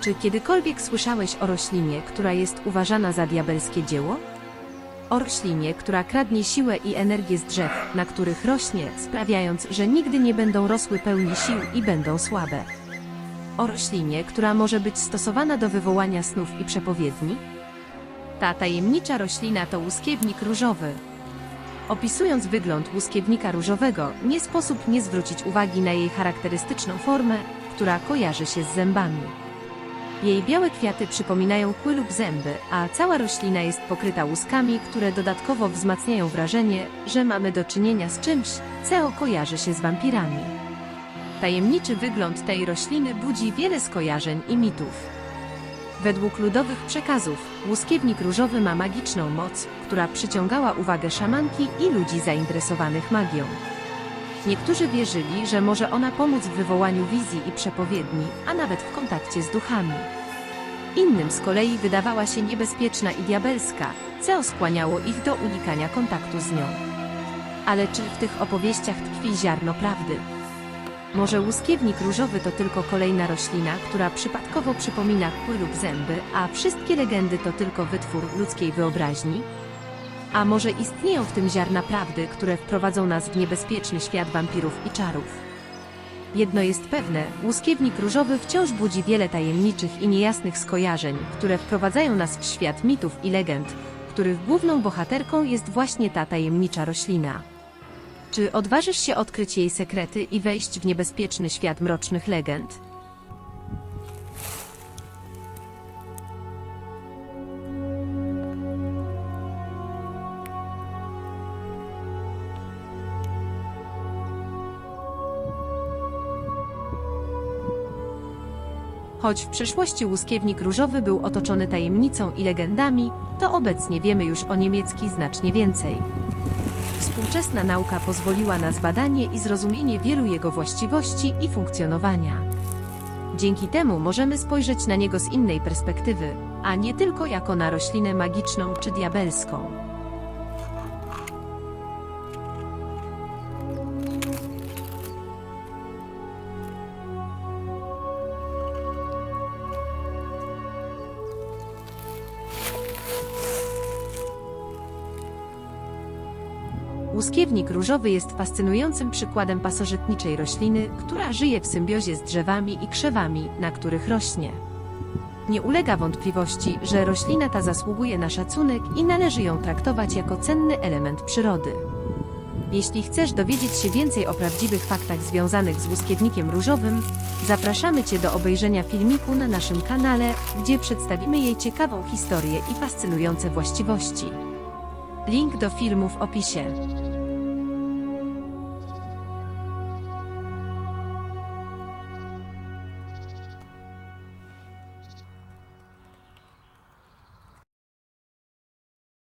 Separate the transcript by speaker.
Speaker 1: Czy kiedykolwiek słyszałeś o roślinie, która jest uważana za diabelskie dzieło? O roślinie, która kradnie siłę i energię z drzew, na których rośnie, sprawiając, że nigdy nie będą rosły pełni sił i będą słabe. O roślinie, która może być stosowana do wywołania snów i przepowiedni? Ta tajemnicza roślina to łuskiewnik różowy. Opisując wygląd łuskiewnika różowego, nie sposób nie zwrócić uwagi na jej charakterystyczną formę, która kojarzy się z zębami. Jej białe kwiaty przypominają kły lub zęby, a cała roślina jest pokryta łuskami, które dodatkowo wzmacniają wrażenie, że mamy do czynienia z czymś, co kojarzy się z wampirami. Tajemniczy wygląd tej rośliny budzi wiele skojarzeń i mitów. Według ludowych przekazów, łuskiewnik różowy ma magiczną moc, która przyciągała uwagę szamanki i ludzi zainteresowanych magią. Niektórzy wierzyli, że może ona pomóc w wywołaniu wizji i przepowiedni, a nawet w kontakcie z duchami. Innym z kolei wydawała się niebezpieczna i diabelska, co skłaniało ich do unikania kontaktu z nią. Ale czy w tych opowieściach tkwi ziarno prawdy? Może łuskiewnik różowy to tylko kolejna roślina, która przypadkowo przypomina kły lub zęby, a wszystkie legendy to tylko wytwór ludzkiej wyobraźni? A może istnieją w tym ziarna prawdy, które wprowadzą nas w niebezpieczny świat wampirów i czarów? Jedno jest pewne, łuskiewnik różowy wciąż budzi wiele tajemniczych i niejasnych skojarzeń, które wprowadzają nas w świat mitów i legend, których główną bohaterką jest właśnie ta tajemnicza roślina. Czy odważysz się odkryć jej sekrety i wejść w niebezpieczny świat mrocznych legend? Choć w przeszłości łuskiewnik różowy był otoczony tajemnicą i legendami, to obecnie wiemy już o niemiecki znacznie więcej. Współczesna nauka pozwoliła na zbadanie i zrozumienie wielu jego właściwości i funkcjonowania. Dzięki temu możemy spojrzeć na niego z innej perspektywy, a nie tylko jako na roślinę magiczną czy diabelską. Łuskiewnik różowy jest fascynującym przykładem pasożytniczej rośliny, która żyje w symbiozie z drzewami i krzewami, na których rośnie. Nie ulega wątpliwości, że roślina ta zasługuje na szacunek i należy ją traktować jako cenny element przyrody. Jeśli chcesz dowiedzieć się więcej o prawdziwych faktach związanych z łuskiewnikiem różowym, zapraszamy Cię do obejrzenia filmiku na naszym kanale, gdzie przedstawimy jej ciekawą historię i fascynujące właściwości. Link do filmu w opisie.